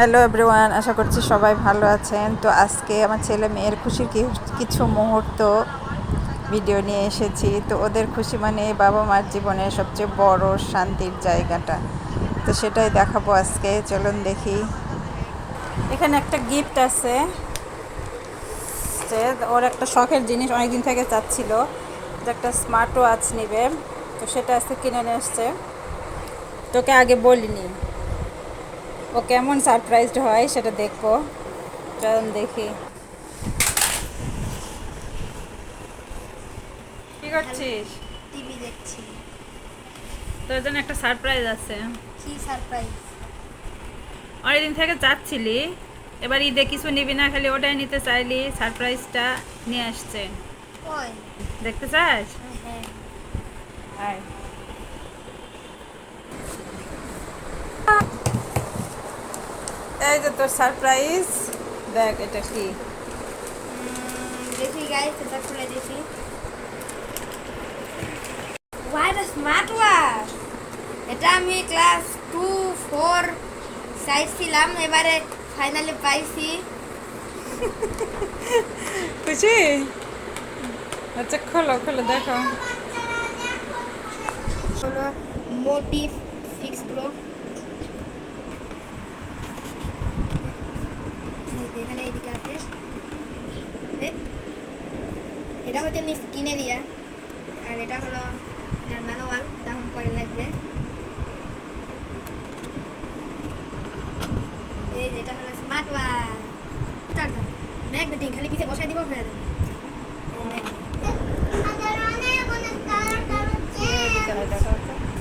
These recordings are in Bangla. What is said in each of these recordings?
হ্যালো এভরিওয়ান আশা করছি সবাই ভালো আছেন। তো আজকে আমার ছেলে মেয়ের খুশির কিছু মুহূর্ত ভিডিও নিয়ে এসেছি। তো ওদের খুশি মানে বাবা মার জীবনের সবচেয়ে বড় শান্তির জায়গাটা। তো সেটাই দেখাবো আজকে। চলুন দেখি। এখানে একটা গিফট আছে। ওর একটা শখের জিনিস অনেকদিন থেকে চাচ্ছিল। একটা স্মার্ট ওয়াচ নেবে। তো সেটা আজকে কিনে নিয়ে এসছে। তোকে আগে বলিনি। ও কেমন সারপ্রাইজড হয় সেটা দেখব চলুন দেখি। কি করছিস? টিভি দেখছি। তোর জন্য একটা সারপ্রাইজ আছে। কি সারপ্রাইজ? অনেকদিন থেকে চাচ্ছিলি এবার ঈদে কিছু নিবি না খালি ওটাই নিতে চাইলি সারপ্রাইজটা নিয়ে আসছে। দেখতে চাস? হ্যাঁ। এই যে তোর সারপ্রাইজ দেখ এটা কি? দেখি গাইস এটা খুলে দেখি। ওয়াই দ্য স্মার্ট ওয়াচ এটা আমি ক্লাস টু ফোর সাইজ ছিলাম এবারে ফাইনালি পাইছি। খুশি? আচ্ছা খোলো খোলো দেখো। হলো মোটিভ সিক্স প্রো এখানে এইদিকে আছে এ, এটা হচ্ছে আমি কিনে দিয়া আর এটা হলো ম্যানুয়াল দাম পরে লাগবে এই যেটা হলো স্মার্ট ওয়াল ম্যাগ দিন খালি পিছিয়ে বসাই দিব হয়ে যাবে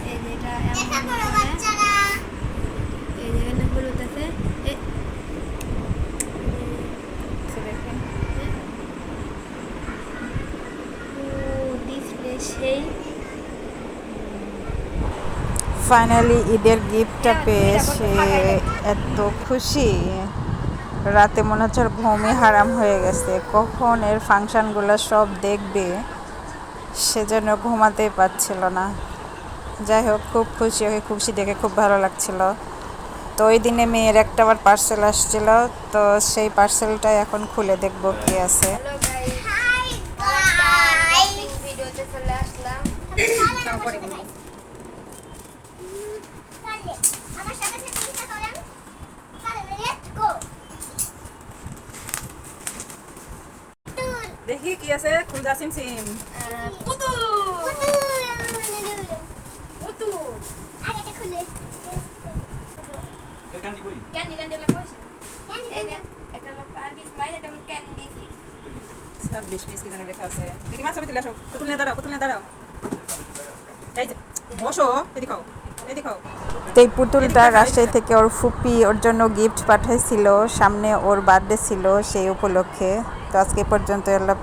এই যে এটা এমন হচ্ছে। এই যে এখানে হলুদ আছে এ, ও ডিসপ্লে সেই ফাইনালি ঈদের গিফটটা পেয়ে সে এত খুশি। রাতে মনে হচ্ছে ঘুমই হারাম হয়ে গেছে। কখন এর ফাংশনগুলো সব দেখবে সেজন্য ঘুমাতেই পারছিল না। যাই হোক খুব খুশি ওকে খুশি দেখে খুব ভালো লাগছিল। তো ওই দিনে মেয়ের একটা আবার পার্সেল আসছিল তো সেই পার্সেলটাই এখন খুলে দেখব কি আছে। দেখি কি আছে খুলদা সিম সিম। পুতুল। পুতুল ক্যান্ডি ক্যান্ডি লা কইছে যে একটা লোক আরবি স্মাইল এটা ক্যান্ডি ছাব্বিশ পিস কি জানি লেখা আছে। দেখি মাছ ছবি তুলে আসো। পুতুল নিয়ে দাঁড়াও পুতুল নিয়ে দাঁড়াও। এই পুতুলটা রাজশাহী থেকে ওর ফুপি ওর জন্য গিফট পাঠাইছিল, সামনে ওর বার্থডে ছিল সেই উপলক্ষে। তো আজকে পর্যন্ত আল্লাহ